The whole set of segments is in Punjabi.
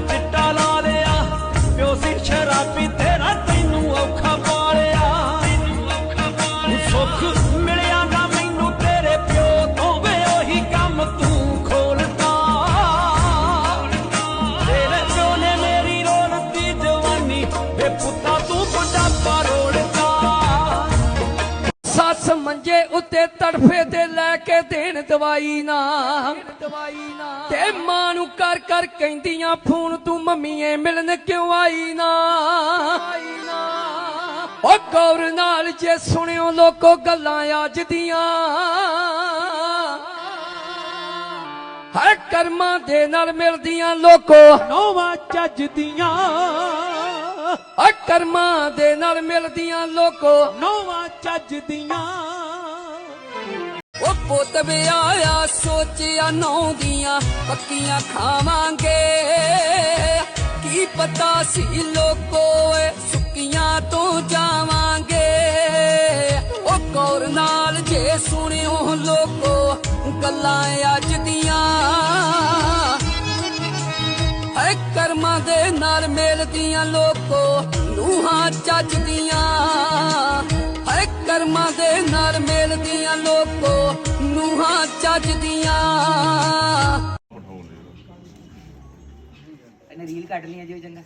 ਚਿੱਟਾ ਲਾ ਲਿਆ ਪਿਓ ਸੀ ਸ਼ਰਾਬੀ ਤੇ ਮੰਜੇ ਉੱਤੇ ਤੜਫੇ ਤੇ ਲੈ ਕੇ ਦੇਣ ਦਵਾਈ ਨਾ। ਦਵਾਈ ਨਾ ਤੇ ਮਾਂ ਨੂੰ ਕਰ ਕਰ ਕਹਿੰਦੀਆਂ, ਫੋਨ ਤੂੰ ਮੰਮੀਏ ਮਿਲਣ ਕਿਉਂ ਆਈ ਨਾ? ਉਹ ਗੌਰ ਨਾਲ ਜੇ ਸੁਣਿਓ ਲੋਕੋ ਗੱਲਾਂ ਅੱਜ ਦੀਆਂ। ਹਰ ਕਰਮਾਂ ਦੇ ਨਾਲ ਮਿਲਦੀਆਂ ਲੋਕੋ। ਨੋਵਾ ਚੱਜ ਕਰਮਾਂ ਦੇ ਨਾਲ ਮਿਲਦੀਆਂ ਲੋਕੋ। ਨੋਵਾ ਚੱਜ ਦੀਆਂ। ਉਹ ਪੁੱਤ ਵਿਆਹਿਆ ਸੋਚਿਆ ਨੌ ਦੀਆਂ ਪੱਕੀਆਂ ਖਾਵਾਂਗੇ ਕੀ ਪਤਾ ਸੀ ਲੋਕੋ ਏ ਸੁੱਕੀਆਂ ਤੋਂ ਜਾਵਾਂਗੇ ਉਹ ਕੌਰ ਨਾਲ ਜੇ ਸੁਣਿਓ ਲੋਕੋ ਗੱਲਾਂ ਅੱਜ ਦੀਆਂ। ਨਾਲ ਲੋਕੋ ਨੂਹਾਂ ਚੱਜਦੀਆਂ। ਹੈ ਕਰਮਾਂ ਦੇ ਨਾਲ ਮਿਲਦੀਆਂ ਲੋਕੋ ਨੂਹਾਂ ਚੱਜਦੀਆਂ। ਇਹਨੇ ਰੀਲ ਕੱਢ ਲਈਆਂ ਜੀ ਚੰਗਾ।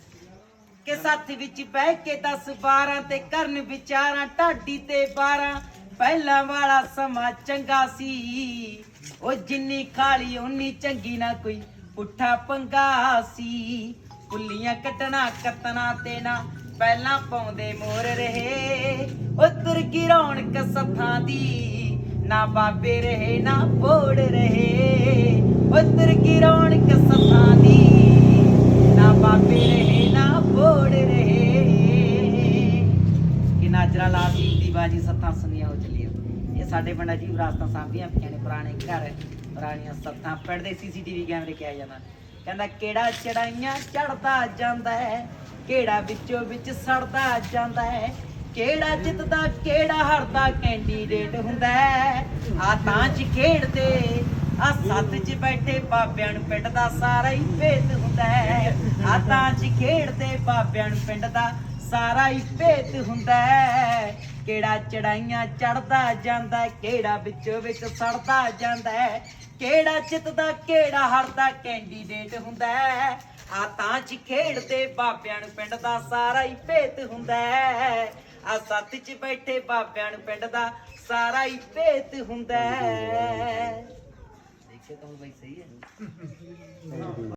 ਕਿ ਸੱਥ ਵਿੱਚ ਬਹਿ ਕੇ 10 12 ਤੇ ਕਰਨ ਵਿਚਾਰਾਂ, ਢਾਡੀ ਤੇ 12 ਪਹਿਲਾਂ ਵਾਲਾ ਸਮਾਂ ਚੰਗਾ ਸੀ। ਉਹ ਜਿੰਨੀ ਖਾਲੀ, ਉਨੀ ਚੰਗੀ ਨਾ ਕੋਈ ਪੁੱਠਾ ਪੰਗਾ ਸੀ। ਕੁੱਲੀਆਂ ਕੱਟਣਾ ਕਤਨਾ ਤੇ ਨਾ ਪਹਿਲਾਂ ਪਾਉਂਦੇ ਮੋਰ ਰਹੇ। ਉਹ ਤੁਰ ਰੌਣਕ ਸੱਥਾਂ ਦੀ, ਨਾ ਬਾਬੇ ਰਹੇ, ਨਾ ਬੋੜ ਰਹੇ। ਉਹ ਤੁਰ ਰੌਣਕ ਸੱਥਾਂ ਦੀ, ਨਾ ਬਾਬੇ ਰਹੇ, ਨਾ ਬੋੜ ਰਹੇ। ਕਿ ਨਾਜਰਾ ਲਾ ਦੀ ਬਾਜੀ ਸੱਤਾਂ ਸੁਨੀਆਂ ਹੋ ਚਲੀਆਂ। ਇਹ ਸਾਡੇ ਪਿੰਡਾਂ ਜੀ ਵਿਰਾਸਤਾਂ ਸਾਂਭੀਆਂ ਪਈਆਂ ਨੇ ਪੁਰਾਣੇ ਘਰ, ਪੁਰਾਣੀਆਂ ਸੱਥਾਂ। ਪਿੰਡ ਦੇ ਸੀਸੀਟੀਵੀ ਕੈਮਰੇ ਕਿਹਾ ਜਾਂਦਾ। ਕਹਿੰਦਾ, ਕਿਹੜਾ ਚੜਾਈਆਂ ਚੜਦਾ ਜਾਂਦਾ ਹੈ? ਕਿਹੜਾ ਵਿੱਚੋਂ ਵਿੱਚ ਸੜਦਾ ਜਾਂਦਾ ਹੈ? ਕਿਹੜਾ ਜਿੱਤਦਾ, ਕਿਹੜਾ ਹਾਰਦਾ ਕੈਂਡੀਡੇਟ ਹੁੰਦਾ ਹੈ? ਆ ਤਾਂ ਚ ਖੇਡਦੇ, ਆ ਸੱਤ ਚ ਬੈਠੇ, ਬਾਬਿਆਂ ਨੂੰ ਪਿੰਡ ਦਾ ਸਾਰਾ ਹੀ ਭੇਤ ਹੁੰਦਾ ਹੈ। ਆ ਤਾਂ ਚ ਖੇਡਦੇ, ਬਾਬਿਆਂ ਨੂੰ ਪਿੰਡ ਦਾ ਸਾਰਾ ਹੀ ਭੇਤ ਹੁੰਦਾ ਹੈ। ਕਿਹੜਾ ਚੜਾਈਆਂ ਚੜਦਾ ਜਾਂਦਾ, ਕਿਹੜਾ ਵਿੱਚੋਂ ਵਿੱਚ ਸੜਦਾ ਜਾਂਦਾ ਕਿਹੜਾ ਜਿੱਤਦਾ, ਕਿਹੜਾ ਹਾਰਦਾ ਕੈਂਡੀਡੇਟ ਹੁੰਦਾ ਆ ਤਾਂ ਚ ਖੇਡਦੇ ਬਾਬਿਆਂ ਨੂੰ ਪਿੰਡ ਦਾ ਸਾਰਾ ਹੀ ਭੇਤ ਹੁੰਦਾ ਆ ਸੱਤ ਚ ਬੈਠੇ ਬਾਬਿਆਂ ਨੂੰ ਪਿੰਡ ਦਾ ਸਾਰਾ ਹੀ ਭੇਤ ਹੁੰਦਾ ਦੇਖੇ ਤਾਂ ਬਈ ਸਹੀ ਹੈ।